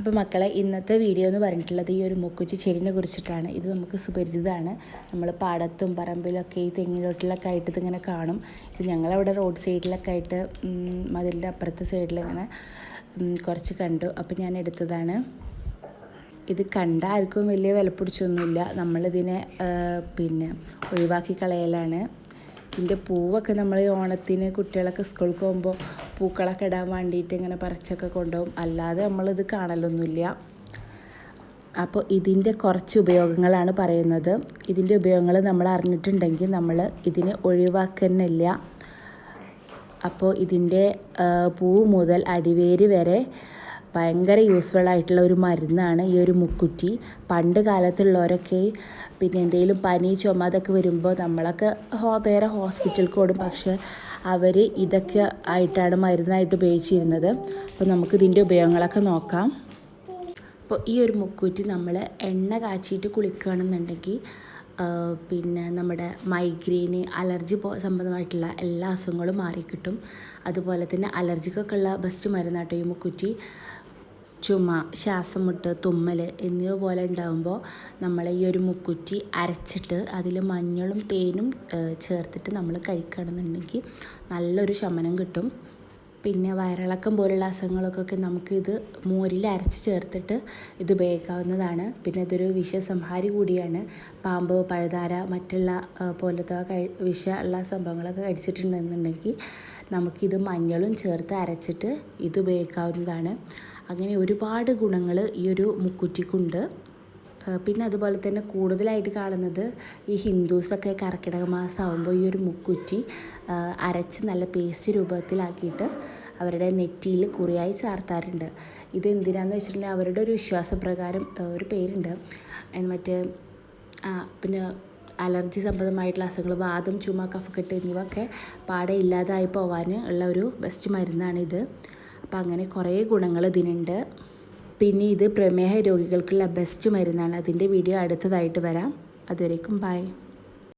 അപ്പോൾ മക്കളെ ഇന്നത്തെ വീഡിയോ എന്ന് പറഞ്ഞിട്ടുള്ളത് ഈ ഒരു മുക്കുറ്റി ചെടിനെ കുറിച്ചിട്ടാണ്. ഇത് നമുക്ക് സുപരിചിതമാണ്. നമ്മൾ പാടത്തും പറമ്പിലൊക്കെ ഈ തെങ്ങിലോട്ടിലൊക്കെ ആയിട്ട് ഇതിങ്ങനെ കാണും. ഇത് ഞങ്ങളവിടെ റോഡ് സൈഡിലൊക്കെ ആയിട്ട് മതിലിന്റെ അപ്പുറത്തെ സൈഡിലിങ്ങനെ കുറച്ച് കണ്ടു. അപ്പോൾ ഞാൻ എടുത്തതാണ്. ഇത് കണ്ട ആർക്കും വലിയ വില പിടിച്ചൊന്നുമില്ല. നമ്മളിതിനെ പിന്നെ ഒഴിവാക്കി കളയലാണ്. ഇതിന്റെ പൂവൊക്കെ നമ്മൾ ഓണത്തിന് കുട്ടികളൊക്കെ സ്കൂളിൽ പോകുമ്പോൾ പൂക്കളൊക്കെ ഇടാൻ വേണ്ടിയിട്ട് ഇങ്ങനെ പറിച്ചൊക്കെ കൊണ്ടുപോകും. അല്ലാതെ നമ്മളിത് കാണലൊന്നുമില്ല. അപ്പോൾ ഇതിന്റെ കുറച്ച് ഉപയോഗങ്ങളാണ് പറയുന്നത്. ഇതിന്റെ ഉപയോഗങ്ങൾ നമ്മൾ അറിഞ്ഞിട്ടുണ്ടെങ്കിൽ നമ്മൾ ഇതിനെ ഒഴിവാക്കുന്നില്ല. അപ്പോൾ ഇതിന്റെ പൂ മുതൽ അടിവേര് വരെ ഭയങ്കര യൂസ്ഫുൾ ആയിട്ടുള്ള ഒരു മരുന്നാണ് ഈ ഒരു മുക്കുറ്റി. പണ്ട് കാലത്തുള്ളവരൊക്കെ പിന്നെ എന്തെങ്കിലും പനി ചുമ അതൊക്കെ വരുമ്പോൾ നമ്മളൊക്കെ ഹോ നേരെ ഹോസ്പിറ്റലിൽ ഓടും. പക്ഷേ അവർ ഇതൊക്കെ ആയിട്ടാണ് മരുന്നായിട്ട് ഉപയോഗിച്ചിരുന്നത്. അപ്പോൾ നമുക്ക് ഇതിന്റെ ഉപയോഗങ്ങളൊക്കെ നോക്കാം. അപ്പോൾ ഈ ഒരു മുക്കൂറ്റി നമ്മൾ എണ്ണ കാച്ചിയിട്ട് കുളിക്കുകയാണെന്നുണ്ടെങ്കിൽ പിന്നെ നമ്മുടെ മൈഗ്രെയിന് അലർജി സംബന്ധമായിട്ടുള്ള എല്ലാ അസുഖങ്ങളും മാറിക്കിട്ടും. അതുപോലെ തന്നെ അലർജിക്കൊക്കെ ഉള്ള ബെസ്റ്റ് മരുന്നാട്ടോ ഈ മുക്കുറ്റി. ചുമ ശ്വാസം മുട്ട് തുമ്മൽ എന്നിവ പോലെ ഉണ്ടാകുമ്പോൾ നമ്മൾ ഈ ഒരു മുക്കുറ്റി അരച്ചിട്ട് അതിൽ മഞ്ഞളും തേനും ചേർത്തിട്ട് നമ്മൾ കഴിക്കുകയാണെന്നുണ്ടെങ്കിൽ നല്ലൊരു ശമനം കിട്ടും. പിന്നെ വയറിളക്കം പോലുള്ള അസുഖങ്ങൾക്കൊക്കെ നമുക്ക് ഇത് മോരിൽ അരച്ച് ചേർത്തിട്ട് ഇത് ഉപയോഗിക്കാവുന്നതാണ്. പിന്നെ ഇതൊരു വിഷസംഹാരി കൂടിയാണ്. പാമ്പ് പഴുതാര മറ്റുള്ള പോലത്തെ വിഷ ഉള്ള സംഭവങ്ങളൊക്കെ കഴിച്ചിട്ടുണ്ടെന്നുണ്ടെങ്കിൽ നമുക്കിത് മഞ്ഞളും ചേർത്ത് അരച്ചിട്ട് ഇത് ഉപയോഗിക്കാവുന്നതാണ്. അങ്ങനെ ഒരുപാട് ഗുണങ്ങൾ ഈ ഒരു മുക്കുറ്റിക്കുണ്ട്. പിന്നെ അതുപോലെ തന്നെ കൂടുതലായിട്ട് കാണുന്നത് ഈ ഹിന്ദുസൊക്കെ കർക്കിടക മാസം ആകുമ്പോൾ ഈ ഒരു മുക്കുറ്റി അരച്ച് നല്ല പേസ്റ്റ് രൂപത്തിലാക്കിയിട്ട് അവരുടെ നെറ്റിയിൽ കുറിയായി ചാർത്താറുണ്ട്. ഇത് എന്തിനാന്ന് വെച്ചിട്ടുണ്ടെങ്കിൽ അവരുടെ ഒരു വിശ്വാസപ്രകാരം ഒരു പേരുണ്ട്. മറ്റേ പിന്നെ അലർജി സംബന്ധമായിട്ടുള്ള അസുഖങ്ങൾ വാദം ചുമ കഫക്കെട്ട് എന്നിവയൊക്കെ പാടെ ഇല്ലാതായി പോവാൻ ഉള്ള ഒരു ബെസ്റ്റ് മരുന്നാണിത്. അപ്പം അങ്ങനെ കുറേ ഗുണങ്ങൾ ഇതിനുണ്ട്. പിന്നെ ഇത് പ്രമേഹ രോഗികൾക്കുള്ള ബെസ്റ്റ് മരുന്നാണ്. അതിന്റെ വീഡിയോ അടുത്തതായിട്ട് വരാം. അതുവരേക്കും ബൈ